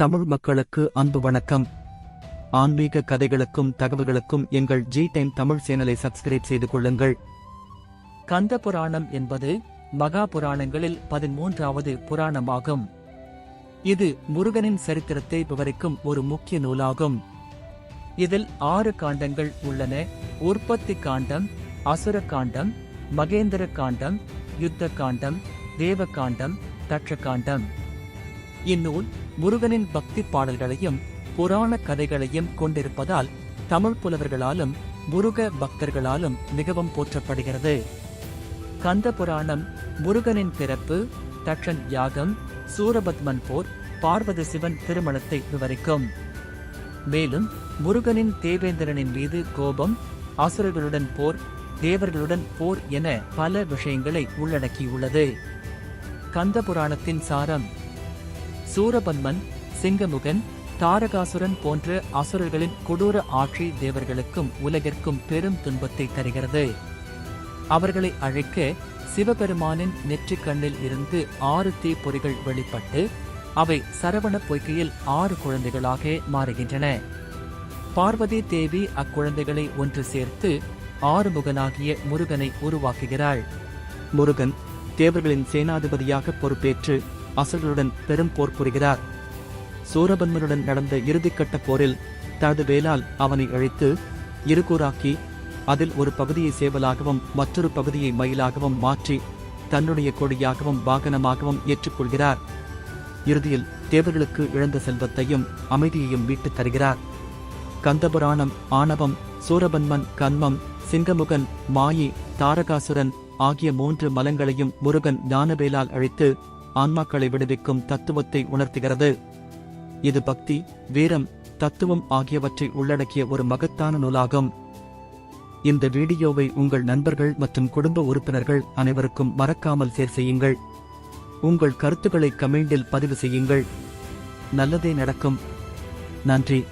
தமிழ் மக்களுக்கு அன்பு வணக்கம். ஆன்மீக கதைகளுக்கும் தகவல்களுக்கும் எங்கள் ஜி டைம் தமிழ் சேனலை சப்ஸ்கிரைப் செய்து கொள்ளுங்கள். கந்த புராணம் என்பது மகா புராணங்களில் பதிமூன்றாவது புராணமாகும். இது முருகனின் சரித்திரத்தை விவரிக்கும் ஒரு முக்கிய நூலாகும். இதில் ஆறு காண்டங்கள் உள்ளன. உற்பத்தி காண்டம் அசுர காண்டம் மகேந்திர காண்டம் யுத்த காண்டம் தேவ காண்டம் தட்ச காண்டம் இந்நூல் முருகனின் பக்தி பாடல்களையும் புராண கதைகளையும் கொண்டிருப்பதால் தமிழ் புலவர்களாலும் முருக பக்தர்களாலும் மிகவும் போற்றப்படுகிறது. கந்த புராணம் முருகனின் பிறப்பு தட்சன் யாகம் சூரபத்மன் போர் பார்வதி சிவன் திருமணத்தை விவரிக்கும். மேலும் முருகனின் தேவேந்திரனின் மீது கோபம் அசுரர்களுடன் போர் தேவர்களுடன் போர் என பல விஷயங்களை உள்ளடக்கியுள்ளது. கந்த புராணத்தின் சாரம் சூரபன்மன் சிங்கமுகன் தாரகாசுரன் போன்ற அசுரர்களின் கொடூர ஆட்சி தேவர்களுக்கும் உலகிற்கும் பெரும் துன்பத்தை தருகிறது. அவர்களை அழைக்க சிவபெருமானின் நெற்றிக் கண்ணில் இருந்து ஆறு தீப்பொறிகள் வெளிப்பட்டு அவை சரவண பொய்கையில் ஆறு குழந்தைகளாக மாறுகின்றன. பார்வதி தேவி அக்குழந்தைகளை ஒன்று சேர்த்து ஆறுமுகனாகிய முருகனை உருவாக்குகிறாள். முருகன் தேவர்களின் சேனாதிபதியாக பொறுப்பேற்று அசுரர்களுடன் பெரும் போர் புரிகிறார். சூரபன்மனுடன் நடந்த இறுதிக்கட்ட போரில் தனது வேலால் அவனை அழித்து இருகூறாக்கி அதில் ஒரு பகுதியை சேவலாகவும் மற்றொரு பகுதியை மயிலாகவும் மாற்றி தன்னுடைய கொடியாகவும் வாகனமாகவும் ஏற்றுக்கொள்கிறார். இறுதியில் தேவர்களுக்கு இழந்த செல்வத்தையும் அமைதியையும் மீட்டுத் தருகிறார். கந்தபுராணம் ஆணவம் சூரபன்மன் கன்மம் சிங்கமுகன் மாயி தாரகாசுரன் ஆகிய மூன்று மலங்களையும் முருகன் ஞானவேலால் அழித்து ஆன்மாக்களை விடுவிக்கும் தத்துவத்தை உணர்த்துகிறது. இது பக்தி வீரம் தத்துவம் ஆகியவற்றை உள்ளடக்கிய ஒரு மகத்தான நூலாகும். இந்த வீடியோவை உங்கள் நண்பர்கள் மற்றும் குடும்ப உறுப்பினர்கள் அனைவருக்கும் மறக்காமல் சேர் செய்யுங்கள். உங்கள் கருத்துக்களை கமெண்டில் பதிவு செய்யுங்கள். நல்லதே நடக்கும். நன்றி.